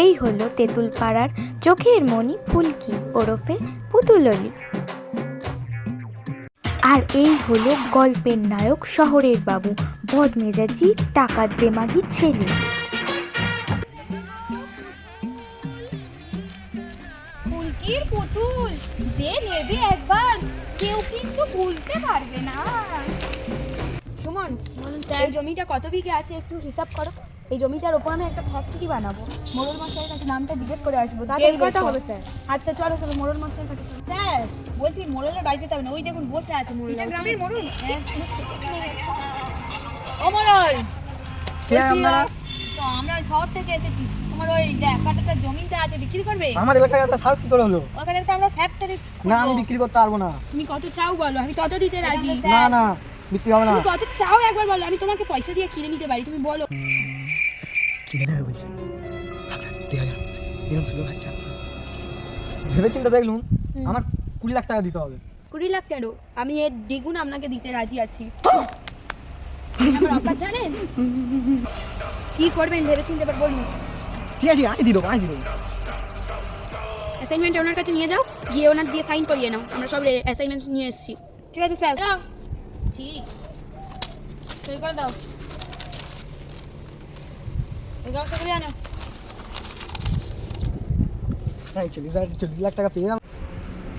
এই হলো তেঁতুল পাড়ার চোখের মণি ফুলকি ওরফে পুতুললি। আর এই হলো গল্পের নায়ক শহরের বাবু বদমেজাজি টাকার দেমাগি ছেলে। ফুলকির পুতুল যে নেবে একবার কেউ কিন্তু ভুলতে পারবে না। সুমন এই জমিটা কত বিঘে আছে একটু হিসাব করো। এই জমিটার ওপর আমি একটা ফ্যাক্টরি বানাবো। মোড়ল মশাইয়ের কাছে নামটা জিজ্ঞেস করে আসব। তাড়াতাড়ি কথা হবে, স্যার। আচ্ছা চলো চলো মোড়ল মশাইয়ের কাছে স্যার বলছি মোড়লের বাড়ি যেতে হবে না। ওই দেখুন বসে আছে মোড়ল। এটা গ্রামের মোড়ল? হ্যাঁ। ও মোড়ল! কে বলছি, তো আমরা শহর থেকে এসেছি। তোমার ওই দেখ কাটাটা জমিটা আছে বিক্রি করবে? আমার এলাকায় একটা সাহস করে হলো। ওখানে তো আমরা ফ্যাক্টরি না আমি বিক্রি করতে পারব না। তুমি কত চাও বলো? আমি তত দিতে রাজি। না না বিক্রি হবে না। তুমি কত চাও একবার বলো? আমি তোমাকে পয়সা দিয়ে কিনে নিতে পারি তুমি বলো। নেবে বলছে থাক থাক দেখা যাক এরকম সুযোগ আচ্ছা ভেবে চিন্তা দেখলুম আমার কুড়ি লাখ টাকা দিতে হবে। কুড়ি লাখ কেন আমি এর দ্বিগুণ আপনাকে দিতে রাজি আছি। আমার অফার জানেন? কি করবেন ভেবে চিনতে পার বলুন। ঠিক আছে আমি দিয়ে আমি দিয়ে অ্যাসাইনমেন্ট ওনার কাছে নিয়ে যাও। গিয়ে ওনার দিয়ে সাইন করিয়ে নাও। আমরা সব অ্যাসাইনমেন্ট নিয়ে এসেছি। ঠিক আছে স্যার। ঠিক। সই করে দাও। করে আনো। হ্যাঁ চল্লিশ লাখ চল্লিশ লাখ টাকা পেয়ে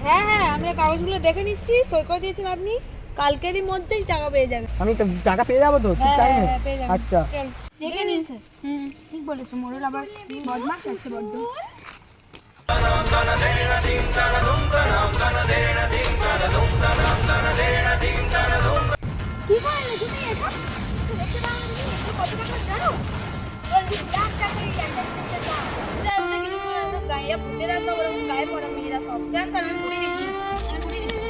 হ্যাঁ হ্যাঁ আমরা কাগজগুলো দেখে নিচ্ছি সই করে দিয়েছেন আপনি। কালকেরই মধ্যেই টাকা পেয়ে যাবেন। আমি টাকা পেয়ে যাব তো ঠিক হ্যাঁ টাইমে হ্যাঁ, হ্যাঁ আচ্ছা। দেখে নিন স্যার হুম ঠিক বলেছ মোড়ল আবার বদমাস আছে বড্ড। কি তুমি এটা দেখতে কত টাকা জানো? গায়ে ভূতেরা সব ওরকম গায়ে পড়া মেয়েরা সব দেখ স্যার আমি পুড়িয়ে দিচ্ছি আমি পুড়িয়ে দিচ্ছি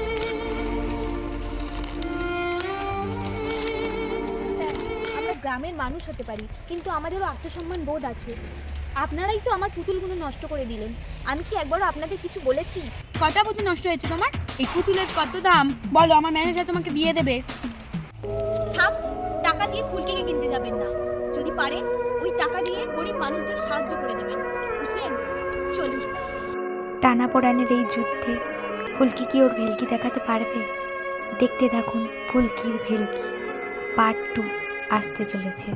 আমরা গ্রামের মানুষ হতে পারি কিন্তু আমাদেরও আত্মসম্মান বোধ আছে। আপনারাই তো আমার পুতুলগুলো নষ্ট করে দিলেন। আমি কি একবারও আপনাকে কিছু বলেছি? কটা পুতুল নষ্ট হয়েছে তোমার? এই পুতুলের কত দাম? বলো আমার ম্যানেজার তোমাকে দিয়ে দেবে। থাক টাকা দিয়ে ফুলকিকে কিনতে যাবেন না। যদি পারেন ওই টাকা দিয়ে গরিব মানুষদের সাহায্য করে দেবেন। বুঝলেন? চলুন। টানাপোড়ানের এই যুদ্ধে ফুলকি কি ওর ভেলকি দেখাতে পারবে? দেখতে থাকুন ফুলকির ভেলকি। পার্ট টু আসতে চলেছে।